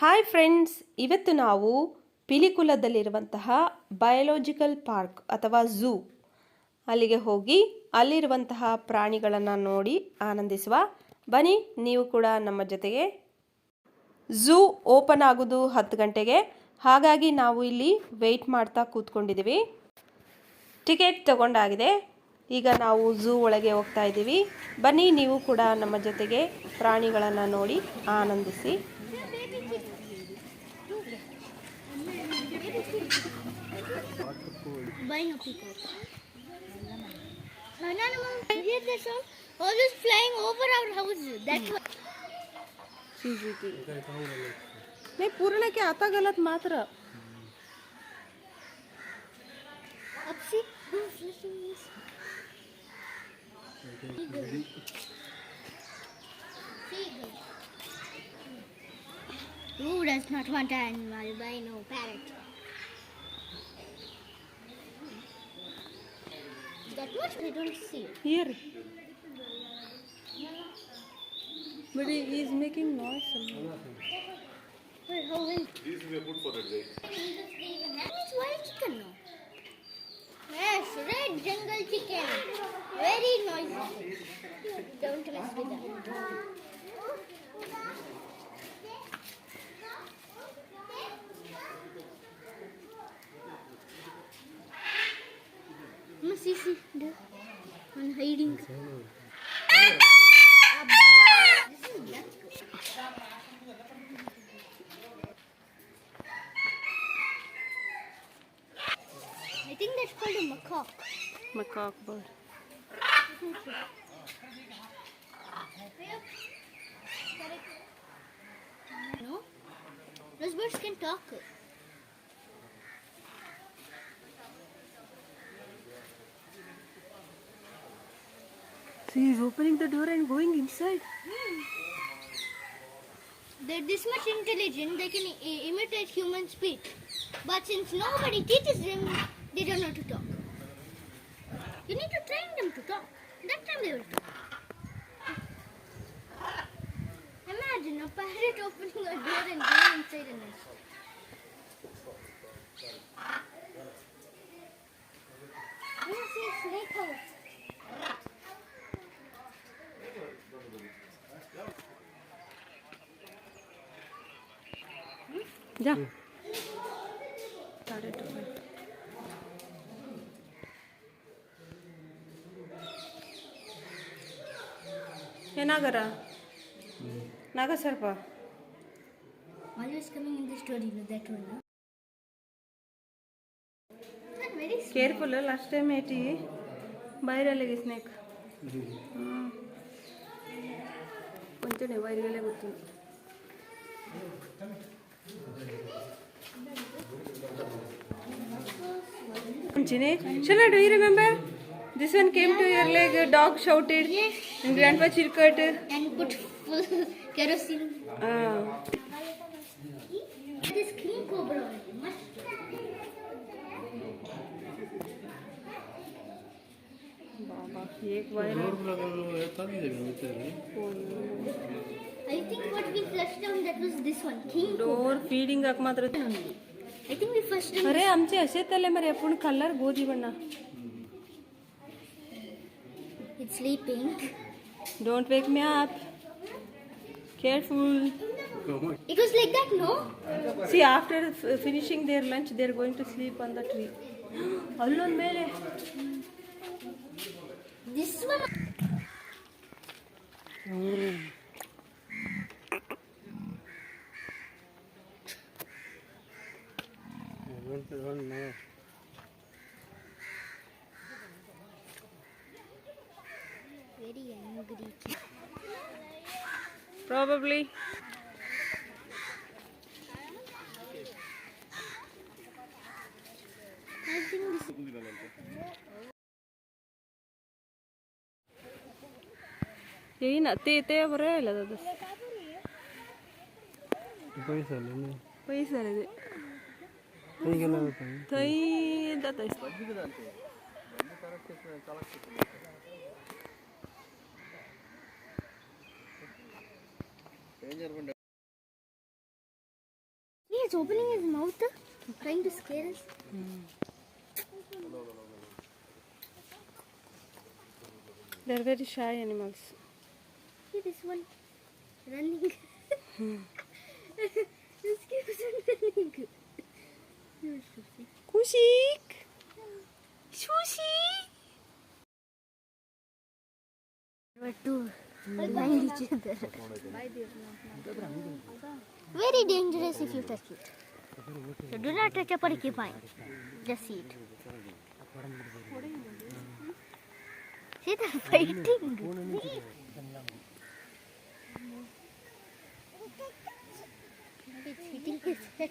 Hi friends ಇವತ್ತು ನಾವು ಪಿಲಿಕುಲದಲ್ಲಿರುವಂತಹ ಬಯೋಲಾಜಿಕಲ್ ಪಾರ್ಕ್ ಅಥವಾ ಝೂ ಅಲ್ಲಿಗೆ ಹೋಗಿ ಅಲ್ಲಿರುವಂತಹ ಪ್ರಾಣಿಗಳನ್ನು ನೋಡಿ ಆನಂದಿಸುವ. ಬನ್ನಿ, ನೀವು ಕೂಡ ನಮ್ಮ ಜೊತೆಗೆ. ಝೂ ಓಪನ್ ಆಗೋದು ಹತ್ತು ಗಂಟೆಗೆ. ಹಾಗಾಗಿ ನಾವು ಇಲ್ಲಿ ವೆಯ್ಟ್ ಮಾಡ್ತಾ ಕೂತ್ಕೊಂಡಿದ್ದೀವಿ. ಟಿಕೆಟ್ ತಗೊಂಡಾಗಿದೆ. ಈಗ ನಾವು ಝೂ ಒಳಗೆ ಹೋಗ್ತಾ ಇದ್ದೀವಿ. ಬನ್ನಿ, ನೀವು ಕೂಡ ನಮ್ಮ ಜೊತೆಗೆ ಪ್ರಾಣಿಗಳನ್ನು ನೋಡಿ ಆನಂದಿಸಿ. buying a peacock. An animal. Hear the sound? All is flying over our house. That's why. Suzuki. नहीं पूर्ण के आता गलत मात्र अब सी Who does not want an animal by no parrot? that much we don't see. Here. But he is making noise somehow. Wait, how will? These we put for the day. It's wild chicken now. Yes, red jungle chicken. Very noisy. Don't mess with that. See, see, the one hiding. I think that's called a macaque. macaque bird No? Those birds can talk. She is opening the door and going inside They're this much intelligent, they can imitate human speech. But since nobody teaches them, they don't know to talk. You need to train them to talk. That time they will talk. Imagine a parrot opening a door and going inside a nest. A snake house. যা ಏ ನಾಗರ ನಾಗ ಸರ್ಪ always coming in the story that one careful last time eighty ಬೈರಲ್ಲಿಗೆ snake కొంచెం వైర్గాలే గుర్తుంది Shala, do you remember? This one came to your leg, dog shouted, and grandpa chirked. And put full kerosene. Ah. This king cobra. बाबा एक viral I think what we flushed down that was this one, king cobra. Door feeding ಹಾಕಿ ಮಾತ್ರ I think we flushed down. अरे आमचे असे तले मरे आपण colour ಗೋಧಿ ಬಣ್ಣ It's sleeping. Don't wake me up careful It was like that, no? See after finishing their lunch they're going to sleep on the tree ಅಲ್ಲೊಂದ್ ಮೇಲೆ This one. Very angry. Probably. I think this यही ना ते ते बरे लगा दस पैसा लेने पैसा लेने Tăi, da. He is opening his mouth, trying to scare us. They are very shy animals. See this one running. hmm. this keeps running. Kushik! Sushi! We're two behind each other. Very dangerous if you touch it. So do not touch a porcupine. Just see it. See they're fighting. It's hitting his head.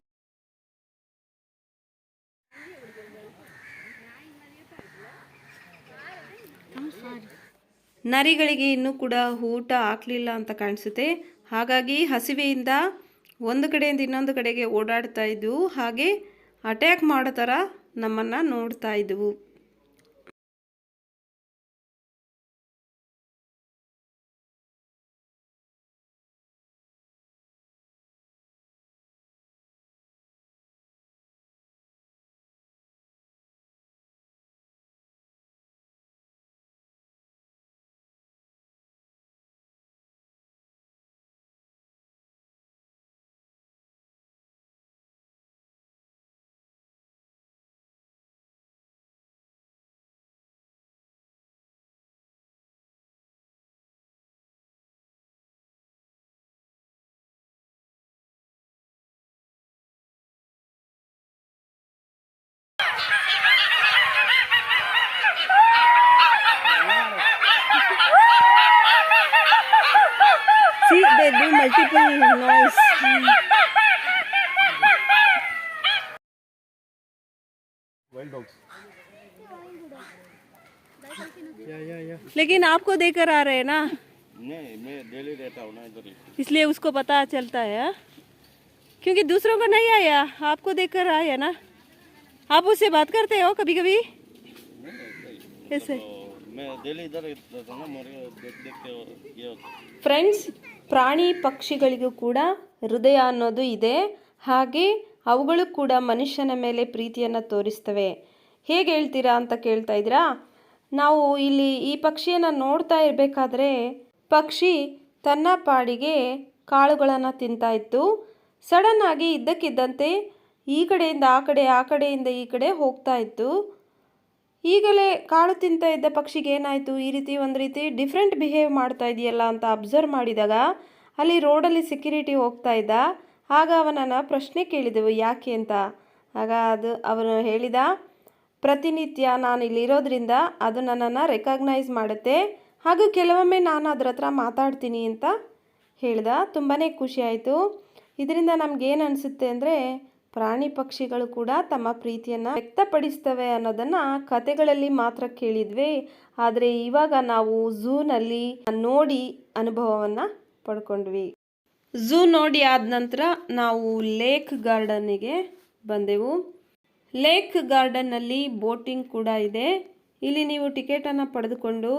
ನರಿಗಳಿಗೆ ಇನ್ನೂ ಕೂಡ ಊಟ ಹಾಕಲಿಲ್ಲ ಅಂತ ಕಾಣಿಸುತ್ತೆ. ಹಾಗಾಗಿ ಹಸಿವೆಯಿಂದ ಒಂದು ಕಡೆಯಿಂದ ಇನ್ನೊಂದು ಕಡೆಗೆ ಓಡಾಡ್ತಾ ಇದ್ದವು ಹಾಗೆ ಅಟ್ಯಾಕ್ ಮಾಡೋ ಥರ ನಮ್ಮನ್ನು ನೋಡ್ತಾ ಇದ್ವು. they do multiple noise. Wild dogs. Yeah, yeah, yeah. लेकिन आपको देकर आ रहे हैं ना? नहीं मैं डेली रहता हूँ इसलिए उसको पता चलता है हाँ? क्योंकि दूसरों को नहीं आया आपको देखकर आया ना? आप उससे बात करते हो कभी कभी ऐसे? तो मैं डेली इधर रहता हूँ ना मेरे देख देख के ये फ्रेंड्स ಪ್ರಾಣಿ ಪಕ್ಷಿಗಳಿಗೂ ಕೂಡ ಹೃದಯ ಅನ್ನೋದು ಇದೆ. ಹಾಗೆ ಅವುಗಳು ಕೂಡ ಮನುಷ್ಯನ ಮೇಲೆ ಪ್ರೀತಿಯನ್ನು ತೋರಿಸ್ತವೆ. ಹೇಗೆ ಹೇಳ್ತೀರಾ ಅಂತ ಕೇಳ್ತಾ ಇದ್ದೀರಾ? ನಾವು ಇಲ್ಲಿ ಈ ಪಕ್ಷಿಯನ್ನು ನೋಡ್ತಾ ಇರಬೇಕಾದ್ರೆ ಪಕ್ಷಿ ತನ್ನ ಪಾಡಿಗೆ ಕಾಳುಗಳನ್ನು ತಿಂತಾ ಇತ್ತು. ಸಡನ್ನಾಗಿ ಇದ್ದಕ್ಕಿದ್ದಂತೆ ಈ ಕಡೆಯಿಂದ ಆ ಕಡೆ, ಆ ಕಡೆಯಿಂದ ಈ ಕಡೆ ಹೋಗ್ತಾ ಇತ್ತು. ಈಗಲೇ ಕಾಳು ತಿಂತ ಇದ್ದ ಪಕ್ಷಿಗೆ ಏನಾಯಿತು? ಈ ರೀತಿ ಒಂದು ರೀತಿ ಡಿಫ್ರೆಂಟ್ ಬಿಹೇವ್ ಮಾಡ್ತಾ ಇದೆಯಲ್ಲ ಅಂತ ಅಬ್ಸರ್ವ್ ಮಾಡಿದಾಗ ಅಲ್ಲಿ ರೋಡಲ್ಲಿ ಸೆಕ್ಯೂರಿಟಿ ಹೋಗ್ತಾ ಇದ್ದ. ಆಗ ಅವನನ್ನು ಪ್ರಶ್ನೆ ಕೇಳಿದೆವು, ಯಾಕೆ ಅಂತ? ಆಗ ಅದು ಅವನು ಹೇಳಿದ, ಪ್ರತಿನಿತ್ಯ ನಾನು ಇಲ್ಲಿರೋದ್ರಿಂದ ಅದು ನನ್ನನ್ನು ರೆಕಗ್ನೈಸ್ ಮಾಡುತ್ತೆ. ಹಾಗೂ ಕೆಲವೊಮ್ಮೆ ನಾನು ಅದ್ರ ಹತ್ರ ಮಾತಾಡ್ತೀನಿ ಅಂತ ಹೇಳ್ದ. ತುಂಬಾ ಖುಷಿ ಆಯಿತು. ಇದರಿಂದ ನಮಗೇನು ಅನಿಸುತ್ತೆ ಅಂದರೆ ಪ್ರಾಣಿ ಪಕ್ಷಿಗಳು ಕೂಡ ತಮ್ಮ ಪ್ರೀತಿಯನ್ನು ವ್ಯಕ್ತಪಡಿಸ್ತವೆ ಅನ್ನೋದನ್ನು ಕತೆಗಳಲ್ಲಿ ಮಾತ್ರ ಕೇಳಿದ್ವಿ. ಆದರೆ ಇವಾಗ ನಾವು ಝೂನಲ್ಲಿ ನೋಡಿ ಅನುಭವವನ್ನು ಪಡ್ಕೊಂಡ್ವಿ. ಝೂ ನೋಡಿ ಆದ ನಂತರ ನಾವು ಲೇಕ್ ಗಾರ್ಡನ್ನಿಗೆ ಬಂದೆವು. ಲೇಕ್ ಗಾರ್ಡನ್ನಲ್ಲಿ ಬೋಟಿಂಗ್ ಕೂಡ ಇದೆ. ಇಲ್ಲಿ ನೀವು ಟಿಕೆಟನ್ನು ಪಡೆದುಕೊಂಡು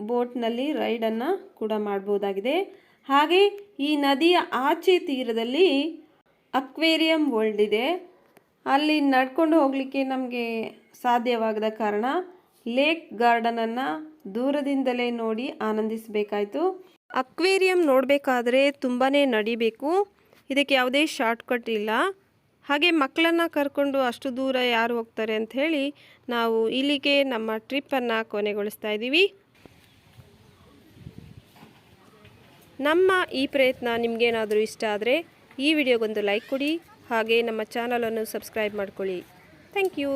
ಬೋಟ್ನಲ್ಲಿ ರೈಡನ್ನು ಕೂಡ ಮಾಡ್ಬೋದಾಗಿದೆ. ಹಾಗೆ ಈ ನದಿಯ ಆಚೆ ತೀರದಲ್ಲಿ ಅಕ್ವೇರಿಯಂ ವರ್ಲ್ಡ್ ಇದೆ. ಅಲ್ಲಿ ನಡ್ಕೊಂಡು ಹೋಗಲಿಕ್ಕೆ ನಮಗೆ ಸಾಧ್ಯವಾಗದ ಕಾರಣ ಲೇಕ್ ಗಾರ್ಡನನ್ನು ದೂರದಿಂದಲೇ ನೋಡಿ ಆನಂದಿಸಬೇಕಾಯಿತು. ಅಕ್ವೇರಿಯಂ ನೋಡಬೇಕಾದ್ರೆ ತುಂಬಾ ನಡಿಬೇಕು. ಇದಕ್ಕೆ ಯಾವುದೇ ಶಾರ್ಟ್ಕಟ್ ಇಲ್ಲ. ಹಾಗೆ ಮಕ್ಕಳನ್ನು ಕರ್ಕೊಂಡು ಅಷ್ಟು ದೂರ ಯಾರು ಹೋಗ್ತಾರೆ ಅಂತ ಹೇಳಿ ನಾವು ಇಲ್ಲಿಗೆ ನಮ್ಮ ಟ್ರಿಪ್ಪನ್ನು ಕೊನೆಗೊಳಿಸ್ತಾ ಇದ್ದೀವಿ. ನಮ್ಮ ಈ ಪ್ರಯತ್ನ ನಿಮಗೇನಾದರೂ ಇಷ್ಟ ಆದರೆ ಈ ವಿಡಿಯೋಗೊಂದು ಲೈಕ್ ಕೊಡಿ ಹಾಗೆ ನಮ್ಮ ಚಾನಲನ್ನು ಸಬ್ಸ್ಕ್ರೈಬ್ ಮಾಡ್ಕೊಳ್ಳಿ. Thank you.